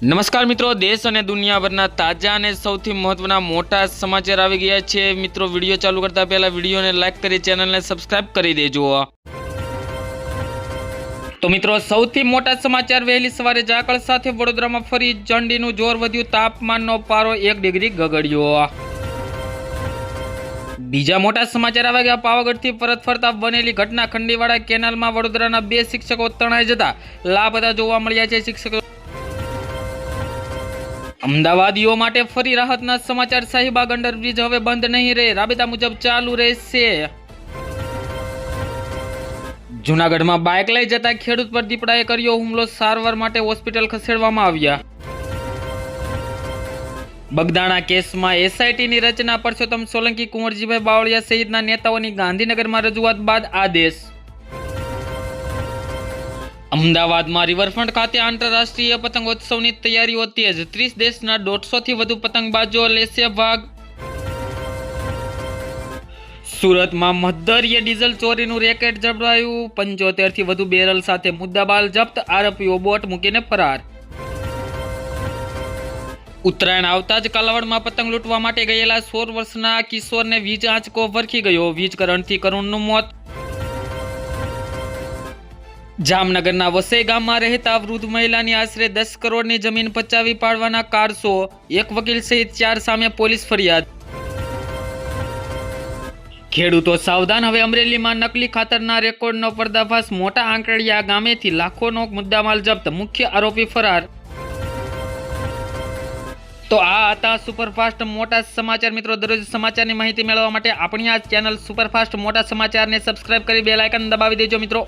નમસ્કાર મિત્રો, દેશ અને દુનિયાભરના તાજા અને સૌથી મહત્વના મોટા સમાચાર આવી ગયા છે. મિત્રો, વીડિયો ચાલુ કરતા પહેલા વિડીયોને લાઈક કરી, ચેનલને સબસ્ક્રાઇબ કરી દેજો. તો મિત્રો, સૌથી મોટા સમાચાર વહેલી સવારે ઝાકળ સાથે વડોદરામાં ફરી ચંડીનું જોર વધ્યું. તાપમાનનો પારો એક ડિગ્રી ગગડ્યો. બીજા મોટા સમાચાર આવ્યા ગયા. પાવાગઢથી પરત ફરતા બનેલી ઘટના ખંડીવાળા કેનાલમાં વડોદરાના બે શિક્ષકો તણાઈ જતા. લાપતા જોવા મળ્યા છે શિક્ષકો. અમદાવાદીઓ માટે ફરી રાહતના સમાચાર શાહીબાગ અંડરબ્રિજ હવે બંધ નહીં રહે. રાબેતા મુજબ ચાલુ રહેશે. જુનાગઢમાં બાઇક લઈ જતા ખેડૂત પર દીપડાએ કર્યો હુમલો, સારવાર માટે હોસ્પિટલ ખસેડવામાં આવ્યા. બગદાણા કેસમાં એસઆઈટીની રચના પરસોત્તમ સોલંકી, કુંવરજીભાઈ બાવળિયા સહિતના નેતાઓની ગાંધીનગરમાં રજૂઆત બાદ આદેશ. અમદાવાદમાં રિવરફ્રન્ટ ખાતે આંતરરાષ્ટ્રીય પતંગોત્સવની તૈયારીઓ તેજ. ત્રીસ દેશના દોઢસોથી વધુ પતંગબાજો લેશે ભાગ. સુરતમાં મધ્દરીય ડીઝલ ચોરીનું રેકેટ ઝડપાયું. પંચોતેરથી વધુ બેરલ સાથે મુદ્દાબાલ જપ્ત, આરોપીઓ બોટ મૂકીને ફરાર. ઉત્તરાયણ આવતા જ કાલાવડમાં પતંગ લૂંટવા માટે ગયેલા સોળ વર્ષના કિશોરને વીજ આંચકો વરખી ગયો. વીજ કરંટથી કરુણનું મોત. જામનગરના વસઈ ગામમાં રહેતા વૃદ્ધ મહિલાની આશરે દસ કરોડની જમીન પચાવી પાડવાના કારસો એક વકીલ સહિત ચાર સામે પોલીસ ફરિયાદ. ખેડૂતો સાવધાન, હવે અમરેલીમાં નકલી ખાતરના રેકોર્ડનો પર્દાફાશ મોટા આંકડિયા ગામેથી લાખોનો મુદ્દામાલ જપ્ત, મુખ્ય આરોપી ફરાર. તો આ હતા સુપરફાસ્ટ મોટા સમાચાર. મિત્રો, દરરોજ સમાચારની માહિતી મેળવવા માટે આપણી આ ચેનલ સુપરફાસ્ટ મોટા સમાચારને સબસ્ક્રાઇબ કરી આઇકન દબાવી દેજો મિત્રો.